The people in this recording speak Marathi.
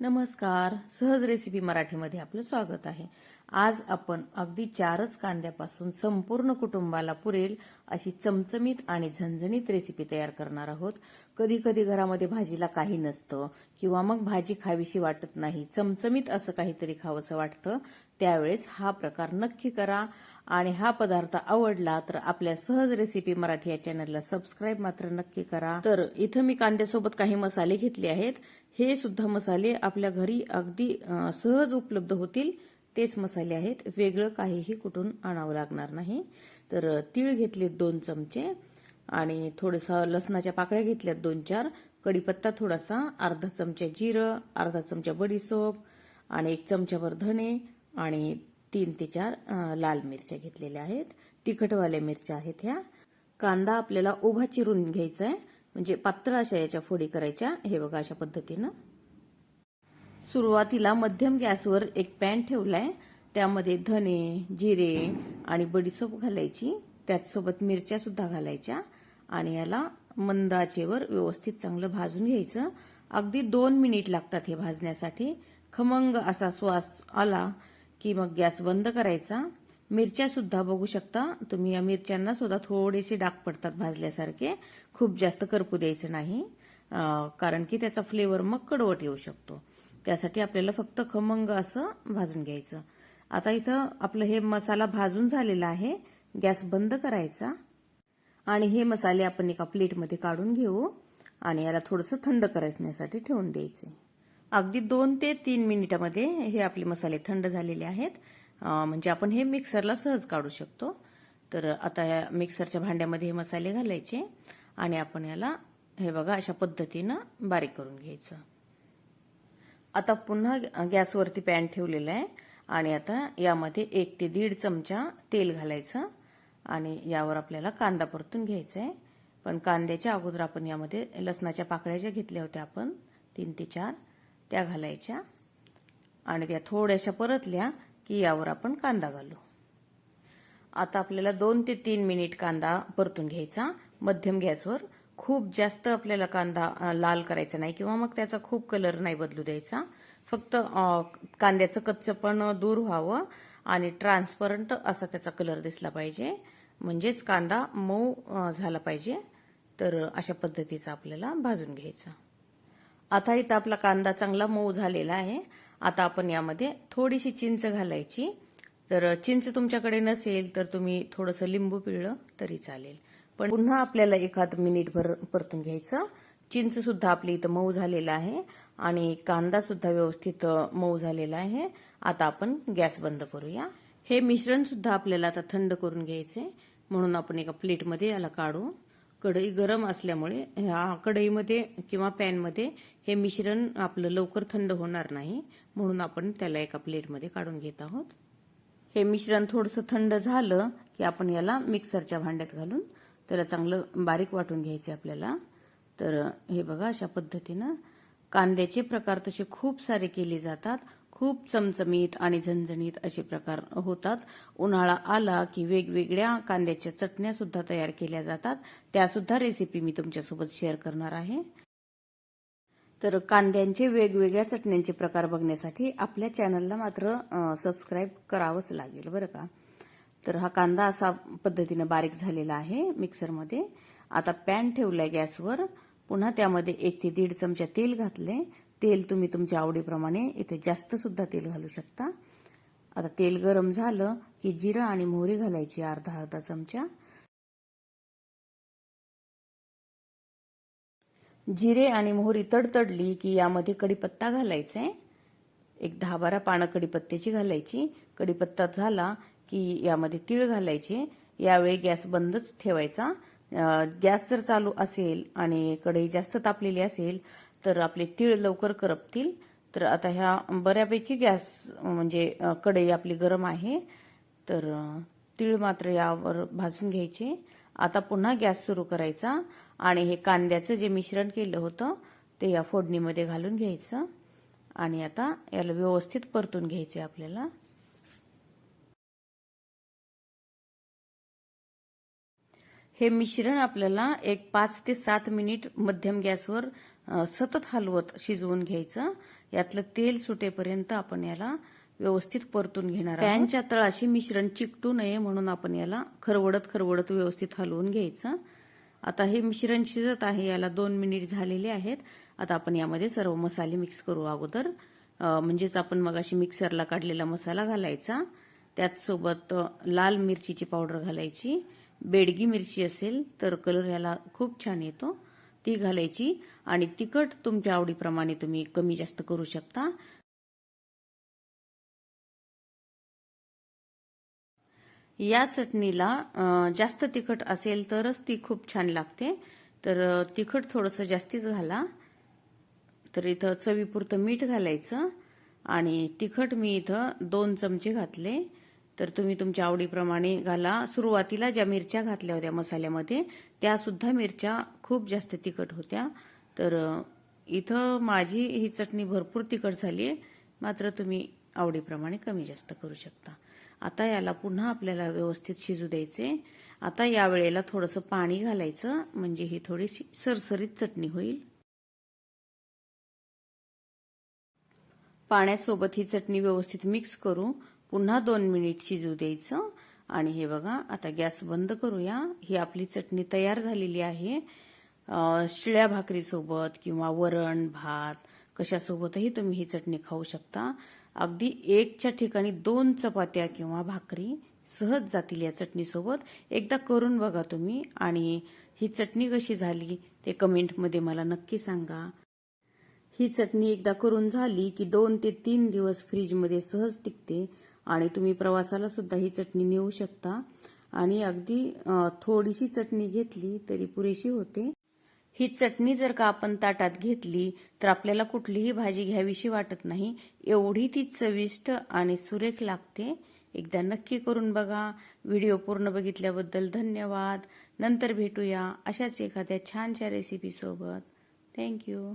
नमस्कार. सहज रेसिपी मराठीमध्ये आपलं स्वागत आहे. आज आपण अगदी चारच कांद्यापासून संपूर्ण कुटुंबाला पुरेल अशी चमचमीत आणि झणझणीत रेसिपी तयार करणार आहोत. कधी कधी घरामध्ये भाजीला काही नसतं किंवा मग भाजी खावीशी वाटत नाही चमचमीत असं काहीतरी खावंसं वाटतं त्यावेळेस हा प्रकार नक्की करा. आणि हा पदार्थ आवडला तर आपल्या सहज रेसिपी मराठी या चॅनलला सबस्क्राईब मात्र नक्की करा. तर इथं मी कांद्यासोबत काही मसाले घेतले आहेत. हे सुद्धा मसाले आपल्या घरी अगदी सहज उपलब्ध होतील. तेच मसाले आहेत. वेगळं काहीही कुठून आणावं लागणार नाही. तर तीळ घेतलेत दोन चमचे आणि थोडंसं लसणाच्या पाकळ्या घेतल्यात दोन चार. कढीपत्ता थोडासा अर्धा चमचा जिरं अर्धा चमचा बडीसोप आणि एक चमच्यावर धणे आणि तीन ते चार लाल मिरच्या घेतलेल्या आहेत. तिखटवाल्या मिरच्या आहेत ह्या. कांदा आपल्याला उभा चिरून घ्यायचा आहे म्हणजे पातळ अशा याच्या फोडी करायच्या हे बघा अशा पद्धतीनं. सुरुवातीला मध्यम गॅसवर एक पॅन ठेवलाय त्यामध्ये धने जिरे आणि बडीसोप घालायची त्याचसोबत मिरच्या सुद्धा घालायच्या आणि याला मंद आचेवर व्यवस्थित चांगलं भाजून घ्यायचं. अगदी दोन मिनिट लागतात हे भाजण्यासाठी. खमंग असा श्वास आला की मग गॅस बंद करायचा. मिरच्या सुद्धा बघू शकता. तुम्ही या मिरच्यांना सुद्धा थोडेसे डाग पडतात भाजल्यासारखे. खूप जास्त करपू द्यायचं नाही. कारण की त्याचा फ्लेवर मग कडवट येऊ शकतो. त्यासाठी आपल्याला फक्त खमंग असं भाजून घ्यायचं. आता इथं आपलं हे मसाला भाजून झालेला आहे. गॅस बंद करायचा. आणि हे मसाले आपण एका प्लेटमध्ये काढून घेऊ. आणि याला थोडंसं थंड करण्यासाठी ठेवून द्यायचे. अगदी दोन ते तीन मिनिटामध्ये हे आपले मसाले थंड झालेले आहेत. म्हणजे आपण हे मिक्सरला सहज काढू शकतो. तर आता या मिक्सरच्या भांड्यामध्ये हे मसाले घालायचे आणि आपण याला हे बघा अशा पद्धतीनं बारीक करून घ्यायचं. आता पुन्हा गॅसवरती पॅन ठेवलेला आहे आणि आता यामध्ये एक ते दीड चमचा तेल घालायचं आणि यावर आपल्याला कांदा परतून घ्यायचा आहे. पण कांद्याच्या अगोदर आपण यामध्ये लसणाच्या पाकळ्या ज्या घेतल्या होत्या आपण तीन ते चार त्या घालायच्या. आणि त्या थोड्याशा परतल्या की यावर आपण कांदा घालू. आता आपल्याला दोन ते तीन मिनिट कांदा परतून घ्यायचा. मध्यम गॅसवर खूप जास्त आपल्याला कांदा लाल करायचा नाही किंवा मग त्याचा खूप कलर नाही बदलू द्यायचा. फक्त कांद्याचं कच्चपण दूर व्हावं आणि ट्रान्सपरंट असा त्याचा कलर दिसला पाहिजे. म्हणजेच कांदा मऊ झाला पाहिजे. तर अशा पद्धतीचा आपल्याला भाजून घ्यायचा. आता इथं आपला कांदा चांगला मऊ झालेला आहे. आता आपण यामध्ये थोडीशी चिंच घालायची. तर चिंच तुमच्याकडे नसेल तर तुम्ही थोडंसं लिंबू पिळलं तरी चालेल. पण पुन्हा आपल्याला एखाद मिनिट भर परतून घ्यायचं. चिंच सुद्धा आपली इथं मऊ झालेला आहे आणि कांदा सुद्धा व्यवस्थित मऊ झालेला आहे. आता आपण गॅस बंद करूया. हे मिश्रण सुद्धा आपल्याला आता थंड करून घ्यायचे म्हणून आपण एका प्लेटमध्ये याला काढू. कढई गरम असल्यामुळे ह्या कढईमध्ये किंवा पॅनमध्ये हे मिश्रण आपलं लवकर थंड होणार नाही म्हणून आपण त्याला एका प्लेटमध्ये काढून घेत आहोत. हे मिश्रण थोडंसं थंड झालं की आपण याला मिक्सरच्या भांड्यात घालून त्याला चांगलं बारीक वाटून घ्यायचे आपल्याला. तर हे बघा अशा पद्धतीनं कांद्याचे प्रकार तसे खूप सारे केले जातात. खूप चमचमीत आणि झणझणीत असे प्रकार होतात. उन्हाळा आला की वेगवेगळ्या कांद्याच्या चटण्या सुद्धा तयार केल्या जातात. त्या सुद्धा रेसिपी मी तुमच्यासोबत शेअर करणार आहे. तर कांद्यांचे वेगवेगळ्या चटण्यांचे प्रकार बघण्यासाठी आपल्या चॅनलला मात्र सबस्क्राईब करावंच लागेल बरं का? तर हा कांदा असा पद्धतीनं बारीक झालेला आहे मिक्सरमध्ये आता पॅन ठेवलाय गॅसवर. पुन्हा त्यामध्ये एक ते दीड चमचा तेल घातले तेल तुम्ही तुमच्या आवडीप्रमाणे इथे जास्त सुद्धा तेल घालू शकता. आता तेल गरम झालं की जिरं आणि मोहरी घालायची अर्धा अर्धा चमचा. जिरे आणि मोहरी तडतडली की यामध्ये कडीपत्ता घालायचा आहे. एक दहा बारा पानं कडीपत्त्याची घालायची. कडीपत्ता झाला की यामध्ये तीळ घालायचे. यावेळी गॅस बंदच ठेवायचा. गॅस जर चालू असेल आणि कढई जास्त तापलेली असेल तर आपले तीळ लवकर करपतील. तर आता ह्या बऱ्यापैकी गॅस म्हणजे कढई आपली गरम आहे. तर तीळ मात्र यावर भाजून घ्यायचे. आता पुन्हा गॅस सुरू करायचा आणि हे कांद्याचं जे मिश्रण केलं होतं ते या फोडणीमध्ये घालून घ्यायचं. आणि आता याला व्यवस्थित परतून घ्यायचे आपल्याला. हे मिश्रण आपल्याला एक पाच ते सात मिनिट मध्यम गॅसवर सतत हलवत शिजवून घ्यायचं. यातलं तेल सुटेपर्यंत आपण याला व्यवस्थित परतून घेणार पॅनच्या तळाशी मिश्रण चिकटू नये म्हणून आपण याला खरवडत खरवडत व्यवस्थित हलवून घ्यायचं. आता हे मिश्रण शिजत आहे याला दोन मिनिट झालेले आहेत. आता आपण यामध्ये सर्व मसाले मिक्स करू अगोदर. म्हणजेच आपण मगाशी मिक्सरला काढलेला मसाला घालायचा. त्याचसोबत लाल मिरचीची पावडर घालायची. बेडगी मिरची असेल तर कलर याला खूप छान येतो. ती घालायची आणि तिखट तुमच्या आवडीप्रमाणे तुम्ही कमी जास्त करू शकता. या चटणीला जास्त तिखट असेल तरच ती खूप छान लागते. तर तिखट थोडंसं जास्तीच घाला. तर इथं चवीपुरतं मीठ घालायचं आणि तिखट मी इथं दोन चमचे घातले. तर तुम्ही तुमच्या आवडीप्रमाणे घाला. सुरुवातीला ज्या मिरच्या घातल्या होत्या मसाल्यामध्ये त्यासुद्धा मिरच्या खूप जास्त तिखट होत्या. तर इथं माझी ही चटणी भरपूर तिखट झाली आहे. मात्र तुम्ही आवडीप्रमाणे कमी जास्त करू शकता. आता याला पुन्हा आपल्याला व्यवस्थित शिजू द्यायचे आता या वेळेला थोडंसं पाणी घालायचं म्हणजे ही थोडीशी सरसरीत चटणी होईल. पाण्यासोबत ही चटणी व्यवस्थित मिक्स करू. पुन्हा दोन मिनिट शिजू द्यायचं. आणि हे बघा आता गॅस बंद करूया. ही आपली चटणी तयार झालेली आहे. शिळ्या भाकरीसोबत किंवा वरण भात कशासोबतही तुम्ही ही चटणी खाऊ शकता. अगदी एकच्या ठिकाणी दोन चपात्या किंवा भाकरी सहज जातील या चटणीसोबत. एकदा करून बघा तुम्ही. आणि ही चटणी कशी झाली ते कमेंटमध्ये मला नक्की सांगा. ही चटणी एकदा करून झाली की दोन ते तीन दिवस फ्रीजमध्ये सहज टिकते. आणि तुम्ही प्रवासाला सुद्धा ही चटणी नेऊ शकता. आणि अगदी थोडीशी चटणी घेतली तरी पुरेशी होते. ही चटणी जर का आपण ताटात घेतली तर आपल्याला कुठलीही भाजी घ्यावीशी वाटत नाही. एवढी ती चविष्ट आणि सुरेख लागते. एकदा नक्की करून बघा. व्हिडिओ पूर्ण बघितल्याबद्दल धन्यवाद. नंतर भेटूया अशाच एखाद्या छानशा रेसिपीसोबत थँक्यू